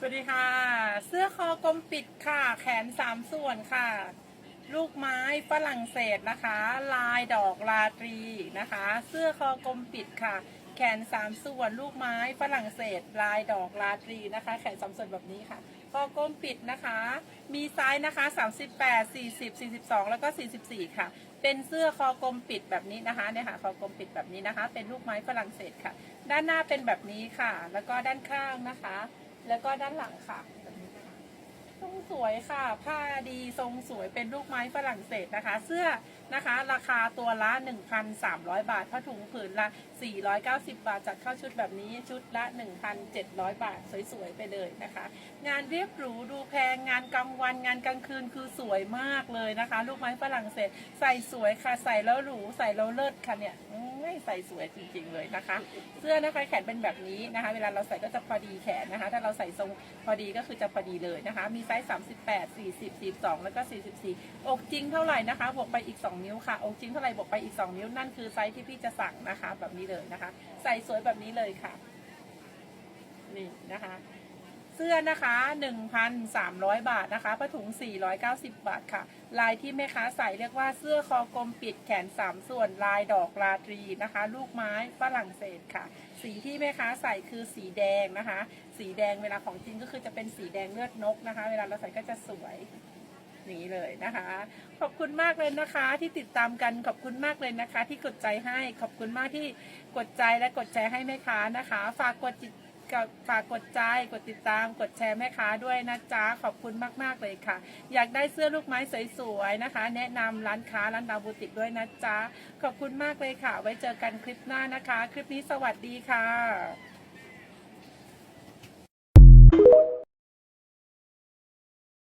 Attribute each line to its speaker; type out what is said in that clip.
Speaker 1: สวัสดีค่ะ เสื้อคอกลมปิดค่ะ แขนสามส่วนค่ะ ลูกไม้ฝรั่งเศสนะคะ ลายดอกลาตรีนะคะ เสื้อคอกลมปิดค่ะ แขนสามส่วนลูกไม้ฝรั่งเศส ลายดอกลาตรีนะคะ แขนสามส่วนแบบนี้ค่ะคอกลมปิดนะคะ มีไซส์นะคะ 38 40 42 แล้วก็ 44 ค่ะ เป็นเสื้อคอกลมปิดแบบนี้นะคะเนี่ยค่ะคอกลมปิดแบบนี้นะคะ เป็นลูกไม้ฝรั่งเศสค่ะ ด้านหน้าเป็นแบบนี้ค่ะ แล้วก็ด้านข้างนะคะ แล้วก็ด้านหลังค่ะทรงสวยค่ะ ผ้าดีทรงสวยเป็นลูกไม้ฝรั่งเศสนะคะ เสื้อนะคะ ราคาตัวละ 1,300 บาทผ้าถุงผืนละ 490 บาท จัดเข้าชุดแบบนี้ชุดละ 1,700 บาท สวยๆ ไปเลยนะคะ งานเรียบหรูดูแพงงานกลางวันงานกลางคืนคือสวยมากเลยนะคะ ลูกไม้ฝรั่งเศส ใส่สวยค่ะ ใส่แล้วหรูใส่แล้วเลิศค่ะเนี่ย อืมใส่สวยจริง ๆ เลยนะคะ เสื้อนะคะแขนเป็นแบบนี้นะคะ เวลาเราใส่ก็จะพอดีแขนนะคะ ถ้าเราใส่ทรงพอดีก็คือจะพอดีเลยนะคะ มีไซส์ 38 40 42 แล้วก็ 44 อกจริงเท่าไหร่นะคะ บวกไปอีก 2 นิ้วค่ะ อกจริงเท่าไหร่บวกไปอีก 2 นิ้วนั่นคือไซส์ที่พี่จะสั่งนะคะ แบบนี้เลยนะคะ ใส่สวยแบบนี้เลยค่ะ นี่นะคะ เสื้อนะคะ 1,300 บาทนะคะผ้าถุง 490 บาทค่ะ ลายที่แม่ค้าใส่เรียกว่าเสื้อคอกลมปิดแขน 3 ส่วนลายดอกลาตรีนะคะ ลูกไม้ฝรั่งเศสค่ะ สีที่แม่ค้าใส่คือสีแดงนะคะ สีแดงเวลาของจริงก็คือจะเป็นสีแดงเลือดนกนะคะ เวลาเราใส่ก็จะสวยนี้เลยนะคะ ขอบคุณมากเลยนะคะที่ติดตามกันขอบคุณมากเลยนะคะ ที่กดใจให้ขอบคุณมากที่กดใจและกดแชร์ให้แม่ค้านะคะ ฝากกดจิต ก็ฝากกดใจกดติดตามกดแชร์แม่ค้าด้วยนะจ๊ะขอบคุณมาก ๆ เลยค่ะ อยากได้เสื้อลูกไม้สวยๆนะคะ แนะนำร้านค้าร้านดาวบูติกด้วยนะจ๊ะขอบคุณมากเลยค่ะ ไว้เจอกันคลิปหน้านะคะ คลิปนี้สวัสดีค่ะ